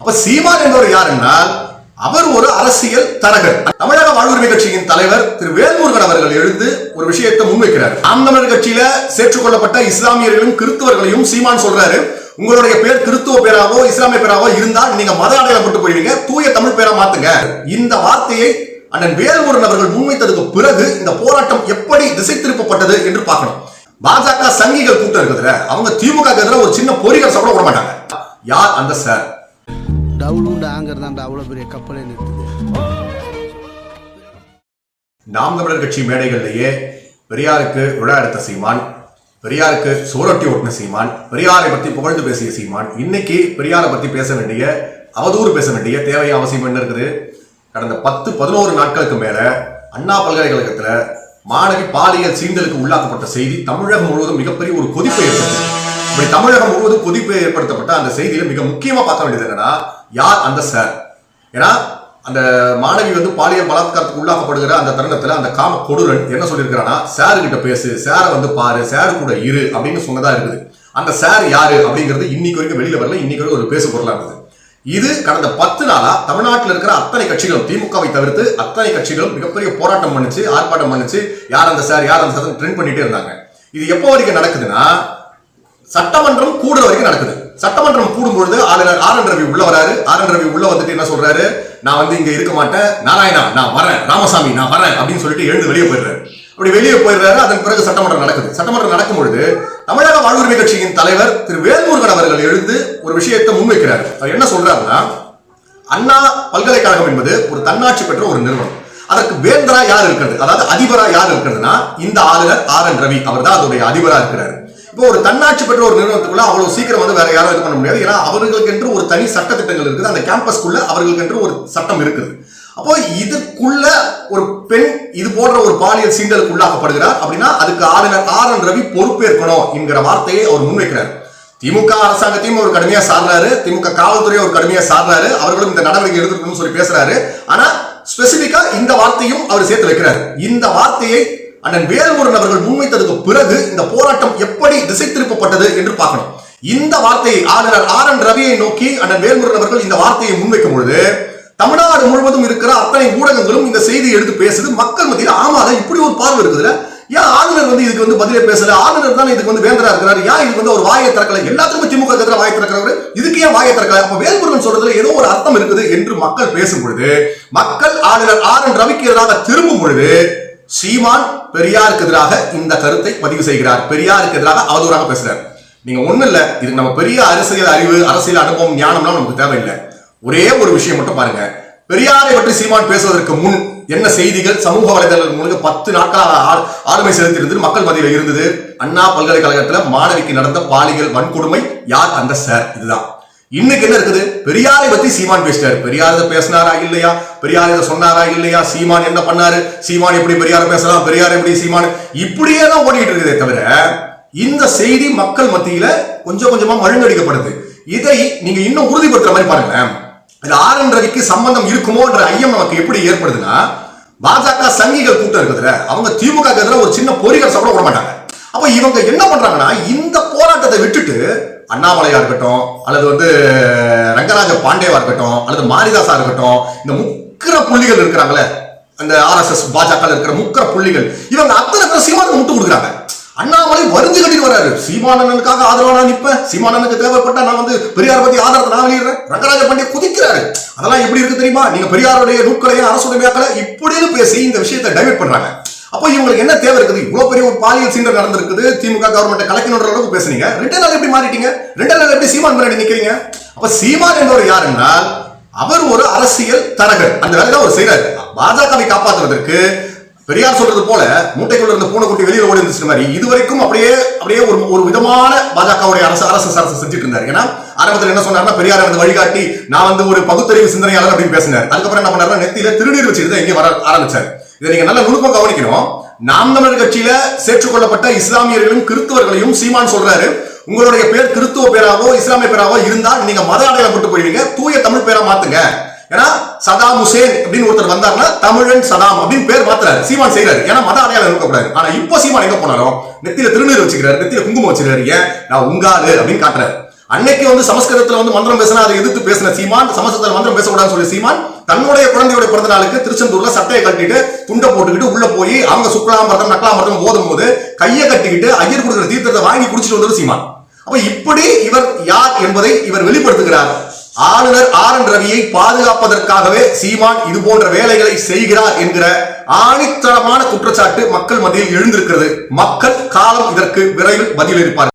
அப்ப சீமான் என்பவர் யார் என்றால் அவர் ஒரு அரசியல் தரகர். தமிழக வாழ்வுரிமை கட்சியின் தலைவர் திரு வேல்முருகன் அவர்கள் எழுந்து ஒரு விஷயத்தை முன்வைக்கிறார். நாம் தமிழர் கட்சியில சேர்த்துக்கொள்ளப்பட்ட இஸ்லாமியர்களையும் கிறிஸ்தவர்களையும் சீமான் சொல்றாரு. உங்களுடைய பேர் கிறிஸ்துவ பேராவோ இஸ்லாமிய பேராவோ இருந்தால் நீங்க மத அடையாளம் போட்டு போயிருங்க தூய தமிழ் பேரா மாத்துங்க. இந்த வார்த்தையை அண்ணன் வேல்முருகன் அவர்கள் முன்வைத்ததுக்கு பிறகு இந்த போராட்டம் எப்படி திசை திருப்பப்பட்டது என்று பார்க்கணும். பாஜக சங்கிகள் கூட்டம் இருக்குதுல அவங்க திமுக எதிராக ஒரு சின்ன பொறிகள் சாப்பிட விட மாட்டாங்க. யார் அந்த சார்? டவுலுண்டு ஆங்கர் அவ்வளோ பெரிய கப்பலே நிறுத்துது. நாம் தமிழர் கட்சி மேடைகள்லேயே பெரியாருக்கு விழா எடுத்த சீமான் பெரியாருக்கு சோரட்டி ஓட்டின சீமான் பெரியாரை பத்தி புகழ்ந்து பேசிய சீமான் இன்னைக்கு பெரியாரை பத்தி பேச வேண்டிய அவதூறு பேச வேண்டிய தேவை அவசியம் என்ன இருக்குது? கடந்த பத்து பதினோரு நாட்களுக்கு மேல அண்ணா பல்கலைக்கழகத்துல மாணவி பாலியல் சீண்டலுக்கு உள்ளாக்கப்பட்ட செய்தி தமிழகம் முழுவதும் மிகப்பெரிய ஒரு கொதிப்பை ஏற்படுத்தி இப்படி தமிழகம் முழுவதும் கொதிப்பு ஏற்படுத்தப்பட்ட அந்த செய்தியில மிக முக்கியமா பார்க்க வேண்டியது என்னன்னா யார் அந்த சார்? ஏன்னா அந்த மாணவி வந்து பாலியல் பலாத்காரத்துக்கு உள்ளாக்கப்படுகிற அந்த தருணத்துல அந்த காம கொடூரன் என்ன சொல்லியிருக்கிறான்னா சாரு கிட்ட பேசு சாரை வந்து பாரு சார் கூட இரு அப்படின்னு சொன்னதா இருக்குது. அந்த சார் யாரு அப்படிங்கிறது இன்னைக்கு வரைக்கும் வெளியில வரல இன்னைக்கு வரைக்கும் ஒரு பேசு பொருளா இருக்குது. இது கடந்த பத்து நாளா தமிழ்நாட்டில் இருக்கிற அத்தனை கட்சிகளும் திமுகவை தவிர்த்து அத்தனை கட்சிகளும் மிகப்பெரிய போராட்டம் பண்ணிச்சு ஆர்ப்பாட்டம் பண்ணிச்சு யார் அந்த சார் யார் அந்த சார் ட்ரெண்ட் பண்ணிட்டே இருந்தாங்க. இது எப்போ வரைக்கும் நடக்குதுன்னா சட்டமன்றம் கூடுற வரைக்கும் நடக்குது. சட்டமன்றம் கூடும் பொழுது ஆளுநர் ஆர் என் ரவி உள்ள வராரு. ஆர் என் ரவி உள்ள வந்துட்டு என்ன சொல்றாரு? நான் வந்து இங்க இருக்க மாட்டேன். நாராயணா நான் வரேன். ராமசாமி நான் வரேன் அப்படின்னு சொல்லிட்டு எழுந்து வெளியே போயிடுறாரு. அப்படி வெளியே போயிடுறாரு. அதன் பிறகு சட்டமன்றம் நடக்குது. சட்டமன்றம் நடக்கும் பொழுது தமிழக வாழ்வுரிமை கட்சியின் தலைவர் திரு வேல்முருகன் அவர்கள் எழுந்து ஒரு விஷயத்தை முன்வைக்கிறார். அவர் என்ன சொல்றாருன்னா அண்ணா பல்கலைக்கழகம் என்பது ஒரு தன்னாட்சி பெற்ற ஒரு நிறுவனம். அதற்கு வேந்தரா யார் இருக்கிறது? அதாவது அதிபரா யார் இருக்கிறதுனா இந்த ஆளுநர் ஆர் என் ரவி. அவர் தான் அதோடைய அதிபரா இருக்கிறாரு. இப்போ ஒரு தன்னாட்சி பெற்ற ஒரு நிறுவனத்துக்குள்ள அவ்வளவு சீக்கிரம் வந்து வேற யாரும் இது பண்ண முடியாது. ஏன்னா அவர்களுக்கு என்று ஒரு தனி சட்ட திட்டங்கள் இருக்குது. அந்த கேம்பஸ்க்குள்ள அவர்களுக்கு என்று ஒரு சட்டம் இருக்குது. அப்போ இதுக்குள்ள ஒரு பெண் இது போன்ற ஒரு பாலியல் சீண்டலுக்கு உள்ளாக்கப்படுகிறார் அப்படின்னா அதுக்கு ஆளுநர் ஆர் என் ரவி பொறுப்பேற்கணும் என்கிற வார்த்தையை அவர் முன்வைக்கிறார். திமுக அரசாங்கத்தையும் ஒரு கடுமையா சாடுறாரு திமுக காவல்துறையை ஒரு கடுமையா சாடுறாரு அவர்களும் இந்த நடவடிக்கை எடுத்துக்கணும்னு சொல்லி பேசுறாரு. ஆனா ஸ்பெசிபிக்கா இந்த வார்த்தையும் அவர் சேர்த்து வைக்கிறார். இந்த வார்த்தையை அண்ணன் வேல்முருகன் அவர்கள் முன்வைத்ததுக்கு பிறகு இந்த போராட்டம் எப்படி திசை திருப்பப்பட்டது என்று பார்க்கணும். இந்த வார்த்தையை ஆளுநர் ஆர் என் ரவியை நோக்கி அண்ணன் வேல்முருகன் அவர்கள் இந்த வார்த்தையை முன்வைக்கும் பொழுது தமிழ்நாடு முழுவதும் இருக்கிற அத்தனை ஊடகங்களும் இந்த செய்தியை எடுத்து பேசுது. மக்கள் மத்தியில் ஆமால இப்படி ஒரு பார்வை இருக்குதுல ஏன் ஆளுநர் வந்து இதுக்கு வந்து பதிலே பேசல? ஆளுநர் தான் இதுக்கு வந்து வேந்தரா இருக்கிறாரு? ஏன் இதுக்கு வந்து ஒரு வாயை திறக்கல? எல்லாத்துக்குமே திமுக எதிராக வாயை திறக்கிறவர் இதுக்கு ஏன் வாயை திறக்கல? அப்ப வேல்முருகன் சொல்றதுல ஏதோ ஒரு அர்த்தம் இருக்குது என்று மக்கள் பேசும் பொழுது மக்கள் ஆளுநர் ஆர் என் ரவிக்கு எதிராக திரும்பும் பொழுது சீமான் பெரியாருக்கு எதிராக இந்த கருத்தை பதிவு செய்கிறார். பெரியாருக்கு எதிராக அவதூறாக பேசுறார். நீங்க ஒண்ணு இல்ல இதுக்கு நம்ம பெரிய அரசியல் அறிவு அரசியல் அனுபவம் ஞானம்லாம் நமக்கு தேவையில்லை. ஒரே ஒரு விஷயம் மட்டும் பாருங்க. பெரியாரை பற்றி சீமான் பேசுவதற்கு முன் என்ன செய்திகள் சமூக வலைதளங்கள் மூலம் பத்து நாட்களாக ஆளுமை செலுத்தியிருந்தது மக்கள் மத்தியில் இருந்தது? அண்ணா பல்கலைக்கழகத்துல மாணவிக்கு நடந்த பாலியல் வன்கொடுமை யார்? அந்த சார் இதுதான். இன்னைக்கு என்ன இருக்குது? பெரியாரை பத்தி சீமான் பேசிட்டாரு. பெரியார் இதை பேசினாரா இல்லையா? பெரியார் இதை சொன்னாரா இல்லையா? சீமான் என்ன பண்ணாரு? சீமான் எப்படி பெரியார பேசலாம்? பெரியார் எப்படி சீமான்? இப்படியே தான் ஓடிட்டு இருக்குதே தவிர இந்த செய்தி மக்கள் மத்தியில கொஞ்சம் கொஞ்சமா மழுங்கடிக்கப்படுது. இதை நீங்க இன்னும் உறுதிப்படுத்துற மாதிரி பாருங்களேன். இது ஆர் சம்பந்தம் இருக்குமோன்ற ஐயம் நமக்கு எப்படி ஏற்படுதுன்னா பாஜக சங்கிகள் கூட்டம் இருக்குதுல அவங்க திமுக எதிராக ஒரு சின்ன பொறிகள் சாப்பிட விட மாட்டாங்க. அப்ப இவங்க என்ன பண்றாங்கன்னா இந்த போராட்டத்தை விட்டுட்டு அண்ணாமலையா இருக்கட்டும் அல்லது வந்து ரங்கராஜ பாண்டேவா இருக்கட்டும் அல்லது மாரிதாசா இருக்கட்டும் இந்த முக்கிர புள்ளிகள் இருக்கிறாங்களே அந்த ஆர்எஸ்எஸ் பாஜக இருக்கிற முக்கிர புள்ளிகள் இவங்க அத்தனை பேர் சீமானுக்கு முட்டு கொடுக்குறாங்க. அண்ணாமலை வருந்து கட்டிட்டு வராரு சீமானனுக்காக ஆதரவா நான் நிற்பேன் சீமானனுக்கு தேவைப்பட்டா நான் வந்து பெரியார் பத்தி ஆதரத்தை நான் வெளியிடுறேன். ரங்கராஜ பாண்டிய குதிக்கிறாரு. அதெல்லாம் எப்படி இருக்கு தெரியுமா? நீங்க பெரியாருடைய நூக்களையும் அரசுடைய இப்படின்னு பேசி இந்த விஷயத்தை டைவெர்ட் பண்றாங்க. அப்போ இவங்களுக்கு என்ன தேவை இருக்குது? இவ்வளவு பெரிய ஒரு பாலியல் சீண்டர் நடந்திருக்குது. திமுக கவர்மெண்ட் கலைக்கணுன்ற அளவுக்கு பேசுனீங்க. ரெண்டு நாள் எப்படி மாறிட்டீங்க? ரெண்டு நாள் எப்படி சீமான் முன்னாடி நிக்கிறீங்க? அப்ப சீமான் என்பவர் யார் என்றால் அவர் ஒரு அரசியல் தரகர். அந்த வேலை தான் அவர் செய்யறாரு பாஜகவை காப்பாற்றுவதற்கு பெரியார் சொல்றது போல மூட்டைக்குள்ள இருந்த பூனைக்குட்டி வெளியில ஓடி இருந்துச்சு மாதிரி இதுவரைக்கும் அப்படியே அப்படியே ஒரு ஒரு விதமான பாஜகவுடைய அரசு அரசு அரசு செஞ்சுட்டு இருந்தாரு. ஏன்னா ஆரம்பத்தில் என்ன சொன்னார்னா பெரியார் வந்து வழிகாட்டி நான் வந்து ஒரு பகுத்தறிவு சிந்தனையாளர் அப்படின்னு பேசினார். அதுக்கப்புறம் என்ன பண்ணாருன்னா நெத்தியில திருநீர் வச்சுட்டு தான் இங்கே வர ஆரம்பிச்சார். இதை நீங்க நல்ல நுணுக்கம் கவனிக்கணும். நாம் தமிழர் கட்சியில சேர்த்துக்கொள்ளப்பட்ட இஸ்லாமியர்களையும் கிறிஸ்தவர்களையும் சீமான் சொல்றாரு. உங்களுடைய பேர் கிறிஸ்துவ பேராவோ இஸ்லாமிய பேராவோ இருந்தால் நீங்க மத அடையாளம் போட்டு போயிருவீங்க தூய தமிழ் பேரா மாத்துங்க. ஏன்னா சதாம் ஹுசேன் அப்படின்னு ஒருத்தர் வந்தாருன்னா தமிழன் சதாம் அப்படின்னு பேர் மாத்துறாரு. சீமான் செய்யறாரு ஏன்னா மத அடையாளம் இருக்கக்கூடாது ஆனா இப்போ சீமான் எங்க போனாலும் நெத்தியில திருநீர் வச்சுக்கிறாரு. நெத்தியில குங்குமம் வச்சுக்கிறாரு. ஏன்? நான் உங்காளு அப்படின்னு காட்டுறாரு. அன்னைக்கு வந்து சமஸ்கிருதத்துல வந்து மந்திரம் பேசினா அதை எதிர்த்து பேசின சீமான் சமஸ்கிருதத்துல மந்திரம் பேசக்கூடாதுன்னு சொல்லி சீமான் தன்னுடைய குழந்தையுடைய பிறந்த நாளுக்கு திருச்செந்தூர்ல சட்டையை கட்டிட்டு துண்டை போட்டுக்கிட்டு உள்ள போய் அவங்க சுக்லாமர்த்தம் நக்கலாமர்த்தம் போதும் போது கையை கட்டிக்கிட்டு ஐயர் கொடுக்குற தீர்த்தத்தை வாங்கி குடிச்சிட்டு வந்தது சீமான். அப்ப இப்படி இவர் யார் என்பதை இவர் வெளிப்படுத்துகிறார். ஆளுநர் ஆர் என் ரவியை பாதுகாப்பதற்காகவே சீமான் இது போன்ற வேலைகளை செய்கிறார் என்கிற ஆணித்தரமான குற்றச்சாட்டு மக்கள் மத்தியில் எழுந்திருக்கிறது. மக்கள் காலம் இதற்கு விரைவில் பதிலளிப்பார்